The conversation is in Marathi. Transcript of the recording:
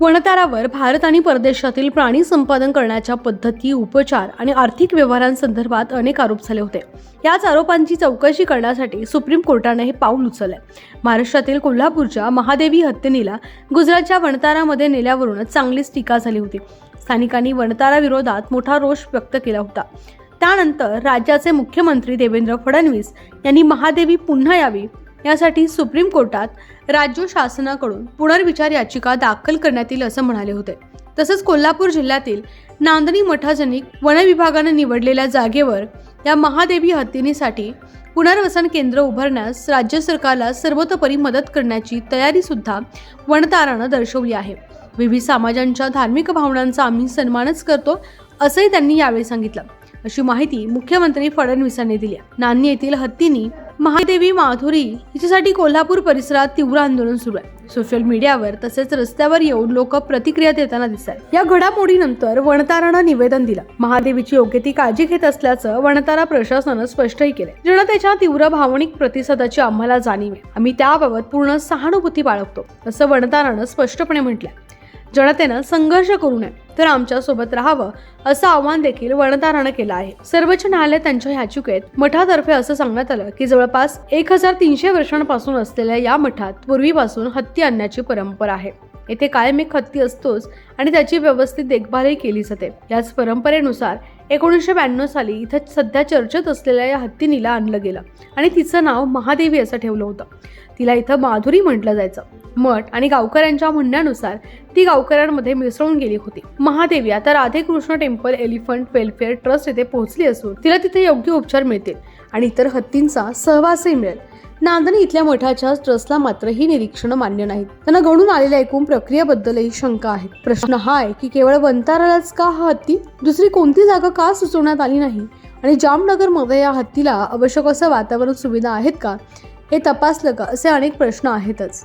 वनतारावर भारत आणि परदेशातील प्राणी संपादन करण्याच्या पद्धती उपचार आणि आर्थिक व्यवहारांसंदर्भात अनेक आरोप झाले होते. याच आरोपांची चौकशी करण्यासाठी सुप्रीम कोर्टाने हे पाऊल उचललंय. महाराष्ट्रातील कोल्हापूरच्या महादेवी हत्येनीला गुजरातच्या वनतारामध्ये नेल्यावरूनच चांगलीच टीका झाली होती. स्थानिकांनी वनतारा विरोधात मोठा रोष व्यक्त केला होता. त्यानंतर राज्याचे मुख्यमंत्री देवेंद्र फडणवीस यांनी महादेवी पुन्हा यावी यासाठी सुप्रीम कोर्टात राज्य शासनाकडून पुनर्विचार याचिका दाखल करण्यात येईल असं म्हणाले होते. तसंच कोल्हापूर जिल्ह्यातील नांदणी मठाजनिक वनविभागानं निवडलेल्या जागेवर या महादेवी हत्तीनीसाठी पुनर्वसन केंद्र उभारण्यास राज्य सरकारला सर्वतोपरी मदत करण्याची तयारी सुद्धा वनतारानं दर्शवली आहे. विविध समाजांच्या धार्मिक भावनांचा आम्ही सन्मानच करतो असंही त्यांनी यावेळी सांगितलं. अशी माहिती मुख्यमंत्री फडणवीसांनी दिली नांदणी येथील हत्तीनी महादेवी माधुरी हिच्यासाठी कोल्हापूर परिसरात तीव्र आंदोलन सुरू आहे. सोशल मीडियावर तसेच रस्त्यावर येऊन लोक प्रतिक्रिया देताना दिसतात या घडामोडीनंतर वणतारानं निवेदन दिलं. महादेवीची योग्य ती काळजी घेत असल्याचं वणतारा प्रशासनानं स्पष्टही केले जनतेच्या तीव्र भावनिक प्रतिसादाची आम्हाला जाणीव आहे. आम्ही त्याबाबत पूर्ण सहानुभूती बाळगतो असं वणतारानं स्पष्टपणे म्हटलं जनतेनं संघर्ष करू नये तर आमच्यासोबत राहावं असं आवाहन देखील वनतारानं केलं आहे. सर्वोच्च न्यायालय त्यांच्या याचिकेत मठातर्फे असं सांगण्यात आलं की जवळपास एक हजार तीनशे वर्षांपासून असलेल्या या मठात पूर्वीपासून हत्ती आणण्याची परंपरा आहे. येथे कायम एक हत्ती असतोच आणि त्याची व्यवस्थित देखभालही केली जाते. याच परंपरेनुसार एकोणीसशे ब्याण्णव साली इथं सध्या चर्चेत असलेल्या या हत्तीनीला आणलं गेलं आणि तिचं नाव महादेवी असं ठेवलं होतं. तिला इथं माधुरी म्हटलं जायचं. मठ आणि गावकऱ्यांच्या म्हणण्यानुसार ती गावकऱ्यांमध्ये मिसळून गेली होती. महादेवी आता Radhekrishna temple elephant welfare trust येथे पोहोचली असून तिला तिथे योग्य उपचार मिळतील. आणि इतर हत्तींचा सहवासही मिळेल. नांदणी इथल्या मठाच्या ट्रस्टला मात्र ही निरीक्षणं मान्य नाहीत. त्यांना घडून आलेल्या एकूण प्रक्रियेबद्दलही शंका आहे प्रश्न हा आहे की केवळ वंतारालाच का हा हत्ती? दुसरी कोणती जागा का सुचवण्यात आली नाही? आणि जामनगरमध्ये या हत्तीला आवश्यक असं वातावरण सुविधा आहेत का? हे तपासलं का? असे अनेक प्रश्न आहेतच.